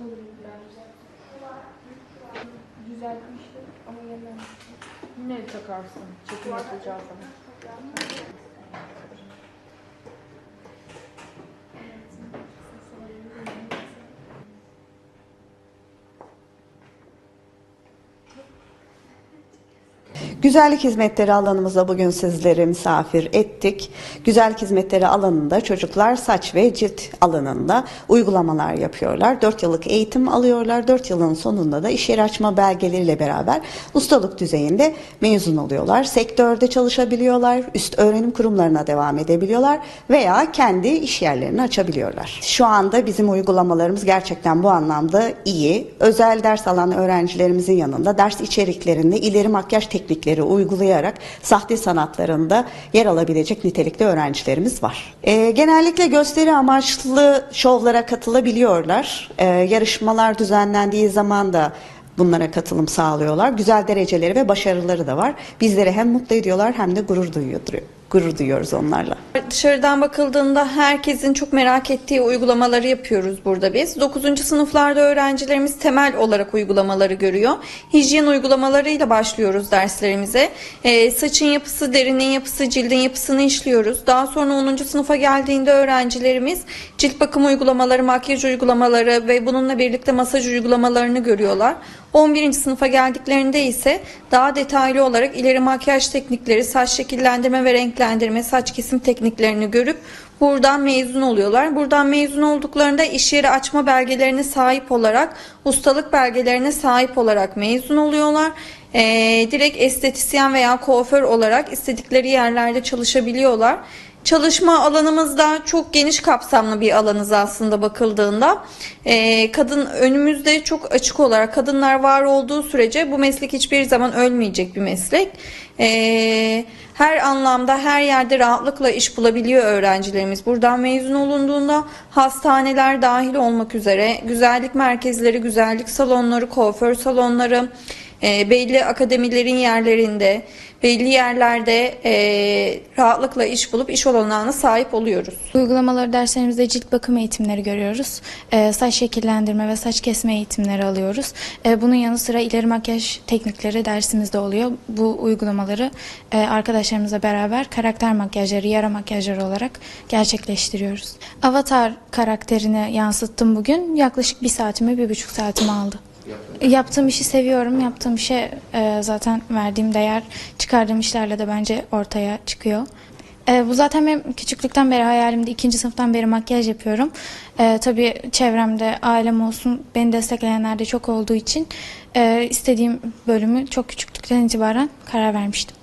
biraz. Düzeltmiştim ama yeniden. Yine takarsın. Çekim yapacağız ama. Güzellik hizmetleri alanımıza bugün sizleri misafir ettik. Güzellik hizmetleri alanında çocuklar saç ve cilt alanında uygulamalar yapıyorlar. 4 yıllık eğitim alıyorlar. 4 yılın sonunda da iş yeri açma belgeleriyle beraber ustalık düzeyinde mezun oluyorlar. Sektörde çalışabiliyorlar, üst öğrenim kurumlarına devam edebiliyorlar veya kendi iş yerlerini açabiliyorlar. Şu anda bizim uygulamalarımız gerçekten bu anlamda iyi. Özel ders alan öğrencilerimizin yanında ders içeriklerinde ileri makyaj teknikleri uygulayarak sahte sanatlarında yer alabilecek nitelikte öğrencilerimiz var. Ee, genellikle gösteri amaçlı şovlara katılabiliyorlar. Ee, yarışmalar düzenlendiği zaman da bunlara katılım sağlıyorlar. Güzel dereceleri ve başarıları da var. Bizleri hem mutlu ediyorlar hem de gurur duyuyor, gurur duyuyoruz onlarla. Dışarıdan bakıldığında herkesin çok merak ettiği uygulamaları yapıyoruz burada biz. 9. sınıflarda öğrencilerimiz temel olarak uygulamaları görüyor. Hijyen uygulamalarıyla başlıyoruz derslerimize. Ee, saçın yapısı, derinin yapısı, cildin yapısını işliyoruz. Daha sonra 10. sınıfa geldiğinde öğrencilerimiz cilt bakım uygulamaları, makyaj uygulamaları ve bununla birlikte masaj uygulamalarını görüyorlar. 11. sınıfa geldiklerinde ise daha detaylı olarak ileri makyaj teknikleri, saç şekillendirme ve renklendirme, saç kesim tekniklerini görüp buradan mezun oluyorlar. Buradan mezun olduklarında iş yeri açma belgelerine sahip olarak, ustalık belgelerine sahip olarak mezun oluyorlar. Ee, direkt estetisyen veya kuaför olarak istedikleri yerlerde çalışabiliyorlar. Çalışma alanımızda çok geniş kapsamlı bir alanız aslında bakıldığında. Ee, kadın önümüzde çok açık olarak kadınlar var olduğu sürece bu meslek hiçbir zaman ölmeyecek bir meslek. Ee, her anlamda her yerde rahatlıkla iş bulabiliyor öğrencilerimiz. Buradan mezun olunduğunda hastaneler dahil olmak üzere güzellik merkezleri, güzellik salonları, kuaför salonları, e, belli akademilerin yerlerinde, belli yerlerde e, rahatlıkla iş bulup iş olanağına sahip oluyoruz. Uygulamaları derslerimizde cilt bakım eğitimleri görüyoruz. Ee, saç şekillendirme ve saç kesme eğitimleri alıyoruz. Ee, bunun yanı sıra ileri makyaj teknikleri dersimizde oluyor. Bu uygulamaları e, arkadaşlarımızla beraber karakter makyajları, yara makyajları olarak gerçekleştiriyoruz. Avatar karakterini yansıttım bugün. Yaklaşık bir saatimi, bir buçuk saatimi aldı. Yaptığım işi seviyorum. Yaptığım işe e, zaten verdiğim değer çıkardığım işlerle de bence ortaya çıkıyor. E, bu zaten benim küçüklükten beri hayalimdi. İkinci sınıftan beri makyaj yapıyorum. E, tabii çevremde ailem olsun beni destekleyenler de çok olduğu için e, istediğim bölümü çok küçüklükten itibaren karar vermiştim.